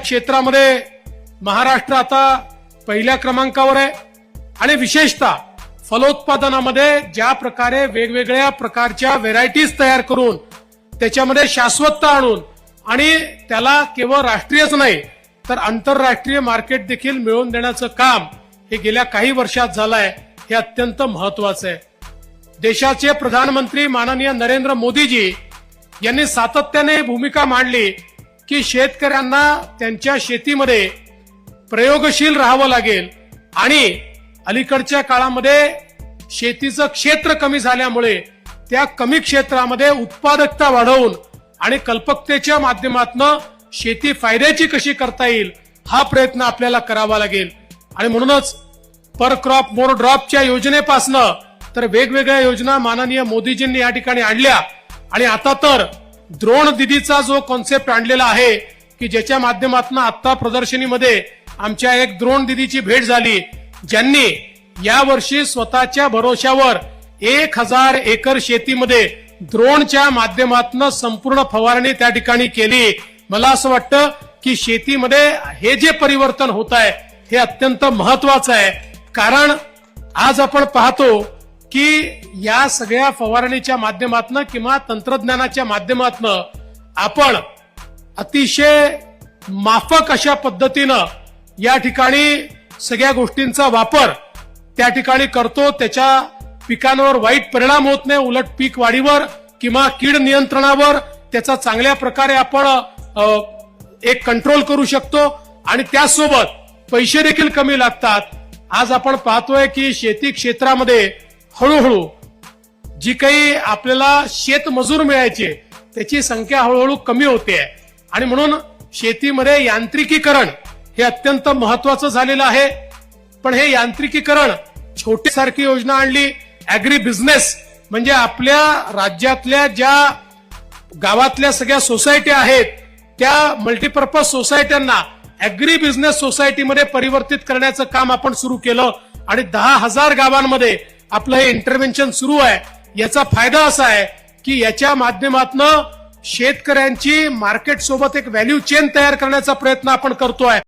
क्षेत्रामध्ये महाराष्ट्र आता पहिल्या क्रमांकावर आहे. आणि विशेषतः फलोत्पादनामध्ये ज्या प्रकारे वेगवेगळ्या प्रकारच्या व्हेरायटीज तयार करून त्याच्यामध्ये शाश्वतता आणून आणि त्याला केवळ राष्ट्रीयच नाही तर आंतरराष्ट्रीय मार्केट देखील मिळवून देण्याचं काम हे गेल्या काही वर्षात झालं आहे हे अत्यंत महत्वाचं आहे. देशाचे प्रधानमंत्री माननीय नरेंद्र मोदीजी यांनी सातत्याने भूमिका मांडली की शेतकऱ्यांना त्यांच्या शेतीमध्ये प्रयोगशील राहावं लागेल. आणि अलीकडच्या काळामध्ये शेतीचं क्षेत्र कमी झाल्यामुळे त्या कमी क्षेत्रामध्ये उत्पादकता वाढवून आणि कल्पकतेच्या माध्यमातून शेती फायद्याची कशी करता येईल हा प्रयत्न आपल्याला करावा लागेल. आणि म्हणूनच पर क्रॉप मोर ड्रॉपच्या योजनेपासनं तर वेगवेगळ्या योजना माननीय मोदीजींनी या ठिकाणी आणल्या. आणि आता तर द्रोण दिदीचा जो कॉन्सेप्ट आणलेला आहे की ज्याच्या माध्यमातून आत्ता प्रदर्शनीमध्ये आमच्या एक द्रोण दिदीची भेट झाली ज्यांनी यावर्षी स्वतःच्या भरोशावर एक हजार एकर शेतीमध्ये द्रोणच्या माध्यमातून संपूर्ण फवारणी त्या ठिकाणी केली. मला असं वाटतं की शेतीमध्ये हे जे परिवर्तन होत आहे हे अत्यंत महत्वाचं आहे. कारण आज आपण पाहतो की या सगळ्या फवारणीच्या माध्यमातून किंवा तंत्रज्ञानाच्या माध्यमातून आपण अतिशय माफक अशा पद्धतीनं या ठिकाणी सगळ्या गोष्टींचा वापर त्या ठिकाणी करतो. त्याच्या पिकांवर वाईट परिणाम होत नाही. उलट पीक वाढीवर किंवा कीड नियंत्रणावर त्याचा चांगल्या प्रकारे आपण एक कंट्रोल करू शकतो. आणि त्यासोबत पैसे देखील कमी लागतात. आज आपण पाहतोय की शेती क्षेत्रामध्ये हळूहळू जी काही आपल्याला शेतमजूर मिळायचे त्याची संख्या हळूहळू कमी होते आणि म्हणून शेतीमध्ये यांत्रिकीकरण हे अत्यंत महत्वाचं झालेलं आहे. पण हे यांत्रिकीकरण छोटी सारखी योजना आणली. ऍग्री बिझनेस म्हणजे आपल्या राज्यातल्या ज्या गावातल्या सगळ्या सोसायट्या आहेत त्या मल्टीपर्पज सोसायट्यांना ऍग्री बिझनेस सोसायटीमध्ये परिवर्तित करण्याचं काम आपण सुरू केलं. आणि दहा हजार गावांमध्ये आपलं हे इंटरव्हेन्शन सुरू आहे. याचा फायदा असा आहे की याच्या माध्यमातून शेतकऱ्यांची मार्केट सोबत एक व्हॅल्यू चेन तयार करण्याचा प्रयत्न आपण करतोय.